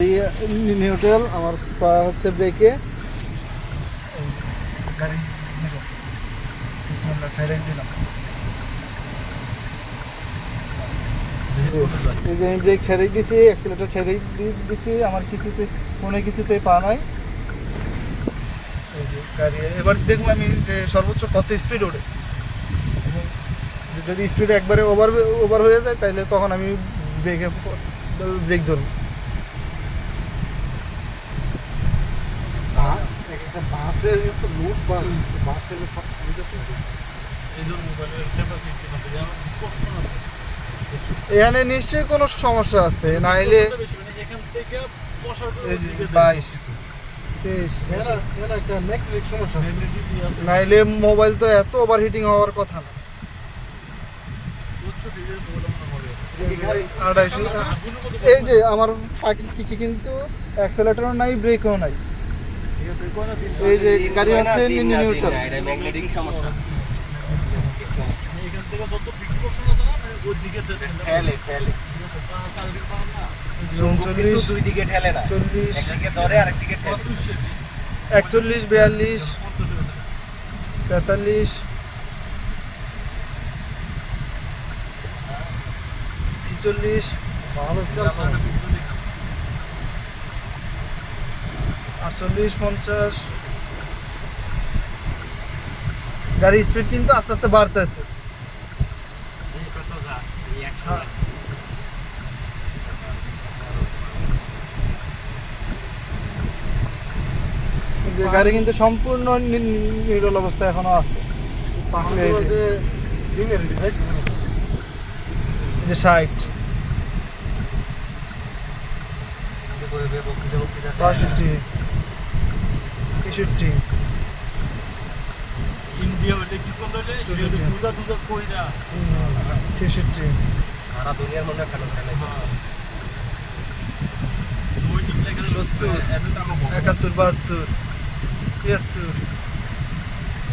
Neutral আমার পা হচ্ছে ব্রেকে গাড়ি জিরো বিসমিল্লাহ ছেড়ে দিলাম। এই যে আমি ব্রেক ছেড়ে দিছি অ্যাক্সিলেটার ছেড়ে দিছি আমার কিছুতে কোনো কিছুতেই পা নাই। এই যে গাড়ি এবার দেখব আমি যে সর্বোচ্চ কত স্পিড ওঠে। যদি স্পিড একবারে ওভার ওভার হয়ে যায় তাহলে তখন আমি ব্রেকে ব্রেক ধরবো। একটা বাসের একটা লোড বাস বাসের এখানে নিশ্চয়ই কোনো সমস্যা আছে নাইলে যে বাইশ। নাইলে মোবাইল তো এত ওভার হিটিং হওয়ার কথা না। এই যে আমার পাখি কি কিন্তু অ্যাক্সেলেটারও নাই ব্রেকও নাই। এই যে গাড়ি নিউট্রাল ম্যাগনেটিক সমস্যা। ঠেলে একচল্লিশ বিয়াল্লিশ তেতাল্লিশ। ছিচল্লিশ। আটচল্লিশ পঞ্চাশ। গাড়ির স্পিড কিন্তু আস্তে আস্তে বাড়তেছে। যে গাড়ি কিন্তু সম্পূর্ণ নিরল অবস্থা এখনও আছে। যে। ষাট। বাষট্টি। তেষট্টি ইন্ডিয়া হইলে কি করল রে পূজা টুজা কইরা। তেষট্টি সারা দুনিয়ার মনে ফেলে ফেলে ওই ঠিক লাগে সত্তর। একাত্তর বাহাত্তর তিয়াত্তর।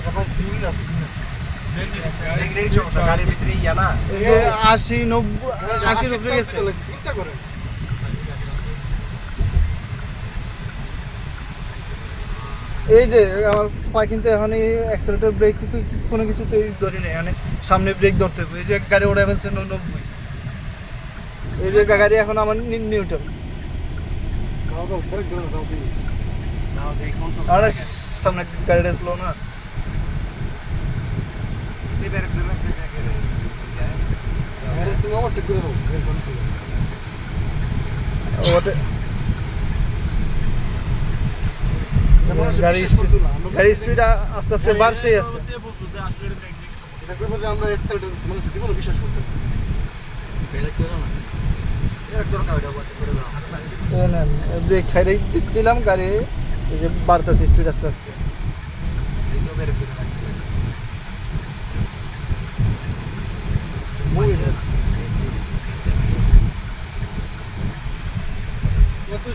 এখন সিম না সিম ম্যাগনেটিক সমস্যা। গাড়ির ভিতরে ইয়া না। এই যে আশি নব্বই গেছে। চিন্তা করেন। এই যে আমার পা কিন্তু এখন এই অ্যাক্সেলেটার ব্রেক কোনো কিছুতেই ধরি নেই মানে সামনে ব্রেক ধরতে হবে। এই যে গাড়ি ওড়ে ফেলছে নব্বই। এই যে গাড়ি এখন আমার নিউটন আর সামনে গাড়িটা স্লো না। এবার একদম আছে দেখে আরে তুমি ওভারটেক করে দাও ব্রেক বন্ধ করে ওটা এমন আছে গাড়ি বিশ্বাস আমরা গাড়ি স্পিড আস্তে আস্তে বাড়তেই আছে। এটা করব যে আমরা এক্সাইটেড আছি মানুষ জীবনে বিশ্বাস করতে পারে না। বেড়ে করে না এর দরকার ওটা ওভারটেক করে দাও এই নেন ব্রেক ছাইড়ে দিলাম গাড়ি এই যে বাড়তেছে স্পিড আস্তে আস্তে। এইটা বের করে রাখছি মুই না কত স্পিড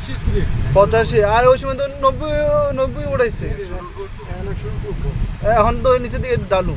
পঁচাশি। আর ওই সময় তো নব্বই নব্বই উঠাইছে। এখানে তো নিচের দিকে ডালু।